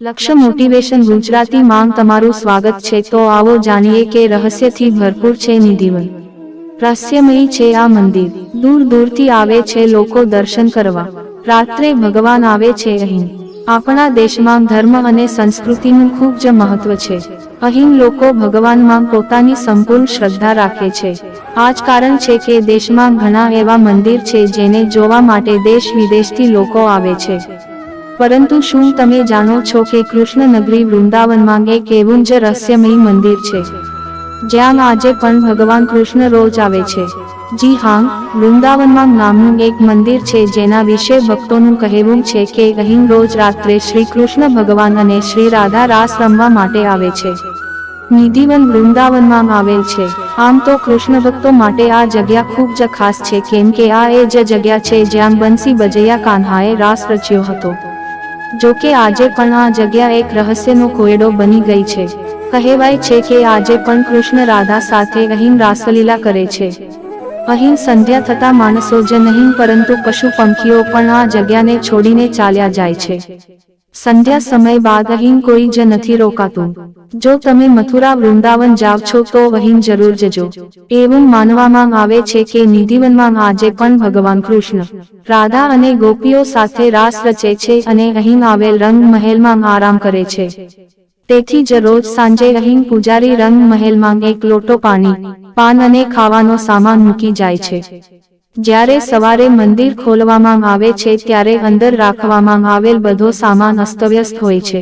લક્ષ્ય મોટિવેશન ગુજરાતી માં તમારું સ્વાગત છે તો આવો જાણીએ કે રહસ્યથી ભરપૂર છે નિધિવન. રહસ્યમયી છે આ મંદિર. દૂર દૂરથી આવે છે લોકો દર્શન કરવા. રાત્રે ભગવાન આવે છે અહીં. આપણા દેશમાં ધર્મ અને સંસ્કૃતિનું ખૂબ જ મહત્વ છે. અહીં લોકો ભગવાનમાં પોતાની સંપૂર્ણ શ્રદ્ધા રાખે છે. આ જ કારણ છે કે દેશમાં ઘણા એવા મંદિર છે જેને જોવા માટે દેશ વિદેશથી લોકો આવે છે. પરંતુ શું તમે જાણો છો કે કૃષ્ણ નગરી વૃંદાવનમાં એક એવું જ રહસ્યમય મંદિર છે? જ્યાં આજે પણ ભગવાન કૃષ્ણ રોજ આવે છે. જી હા વૃંદાવનમાં નામનું એક મંદિર છે જેના વિશે ભક્તોનું કહેવું છે કે અહીં રોજ રાત્રે શ્રી કૃષ્ણ ભગવાન અને શ્રી રાધા રાસ રમવા માટે આવે છે. નિધિવન વૃંદાવનમાં આવેલ છે. આમ તો કૃષ્ણ ભક્તો માટે આ જગ્યા ખૂબ જ ખાસ છે કેમ કે આ એ જ જગ્યા છે જ્યાં બંસી બજૈયા કાન્હાએ રાસ રચ્યો હતો. જો કે આજે પણ આ જગ્યા એક રહસ્યનો કોયડો બની ગઈ છે. કહેવાય છે કે આજે પણ કૃષ્ણ રાધા સાથે અહીં રાસલીલા કરે છે. અહીં સંધ્યા થતા માણસો જ નહીં, પરંતુ પશુ પંખીઓ પણ આ જગ્યાને છોડીને ચાલ્યા જાય છે. સંધ્યા સમય બાદ અહીં કોઈ જ નથી રોકાતું. જો તમે મથુરા વૃંદાવન જાવ છો તો અહીં જરૂર જજો. એવું માનવામાં આવે છે કે નિધિવનમાં આજે પણ ભગવાન કૃષ્ણ, રાધા અને ગોપીઓ સાથે રાસ રચે છે અને અહીં આવેલ રંગ મહેલમાં આરામ કરે છે. તેથી જ રોજ સાંજે અહીં પૂજારી રંગ મહેલમાં એક લોટો પાણી, પાન અને ખાવાનો સામાન મૂકી જાય છે. જ્યારે સવારે મંદિર ખોલવામાં આવે છે ત્યારે અંદર રાખવામાં આવેલ બધો સામાન અસ્તવ્યસ્ત હોય છે.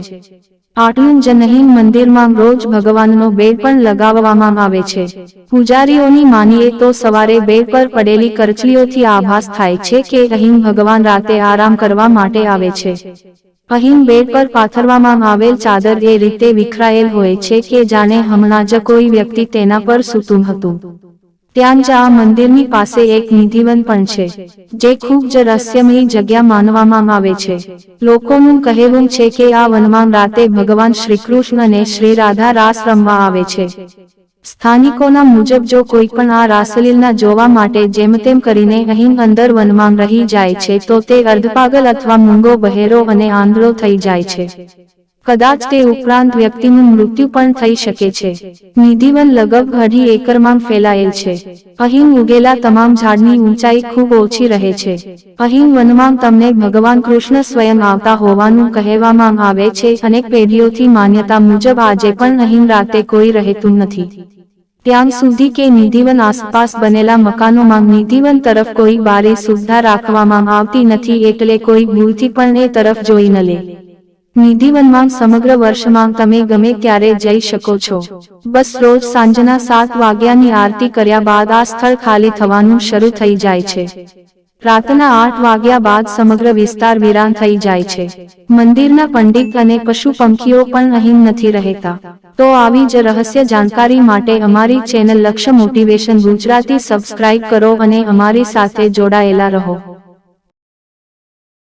આટલું જ મંદિરમાં રોજ ભગવાનનો બેડ પણ લગાવવામાં આવે છે. પૂજારીઓની માનીએ તો સવારે બેડ પર પડેલી કરચલીઓથી આભાસ થાય છે કે અહીં ભગવાન રાતે આરામ કરવા માટે આવે છે. અહીં બેડ પર પાથરવામાં આવેલ ચાદર એ રીતે વિખરાયેલ હોય છે કે જાણે હમણાં જ કોઈ વ્યક્તિ તેના પર સૂતું હતું. ત્યાં જ આ મંદિરની પાસે એક નિધિવન પણ છે, જે ખૂબ જ રહસ્યમય જગ્યા માનવામાં આવે છે. લોકોનું કહેવું છે કે આ વનમાં રાતે ભગવાન શ્રીકૃષ્ણ અને શ્રી રાધા રાસ રમવા આવે છે. સ્થાનિકોના મુજબ જો કોઈ પણ આ રાસલીલના જોવા માટે જેમ તેમ કરીને અહીં અંદર વનમાં રહી જાય છે તો તે અર્ધપાગલ અથવા મૂંગો બહેરો અને આંધળો થઈ જાય છે. કદાચ તે ઉપરાંત વ્યક્તિનું મૃત્યુ પણ થઈ શકે છે. નિધિવન લગભગ અઢી એકરમાં ફેલાયેલ છે. અહીં ઉગેલા તમામ ઝાડની ઊંચાઈ ખૂબ ઓછી રહે છે. અહીં વનમાં તમને ભગવાન કૃષ્ણ સ્વયં આવતા હોવાનું કહેવામાં આવે છે. અનેક પેઢીઓથી માન્યતા મુજબ આજે પણ અહીં રાતે કોઈ રહેતું નથી. ત્યાં સુધી કે નિધિવન આસપાસ બનેલા મકાનોમાં નિધિવન તરફ કોઈ બારી સુવિધા રાખવામાં આવતી નથી એટલે કોઈ ભૂલથી પણ એ તરફ જોઈ ન લે. નિધિવનમાં સમગ્ર વર્ષમાં તમે ગમે ત્યારે જઈ શકો છો. બસ રોજ સાંજના સાત વાગ્યાની આરતી કર્યા બાદ આ સ્થળ ખાલી થવાનું શરૂ થઈ જાય છે. રાતના આઠ વાગ્યા બાદ સમગ્ર વિસ્તાર વિરાન થઈ જાય છે. મંદિરના પંડિત અને પશુ પંખીઓ પણ અહીં નથી રહેતા. તો આવી જ રહસ્ય જાણકારી માટે અમારી ચેનલ લક્ષ્ય મોટિવેશન ગુજરાતી સબસ્ક્રાઇબ કરો અને અમારી સાથે જોડાયેલા રહો.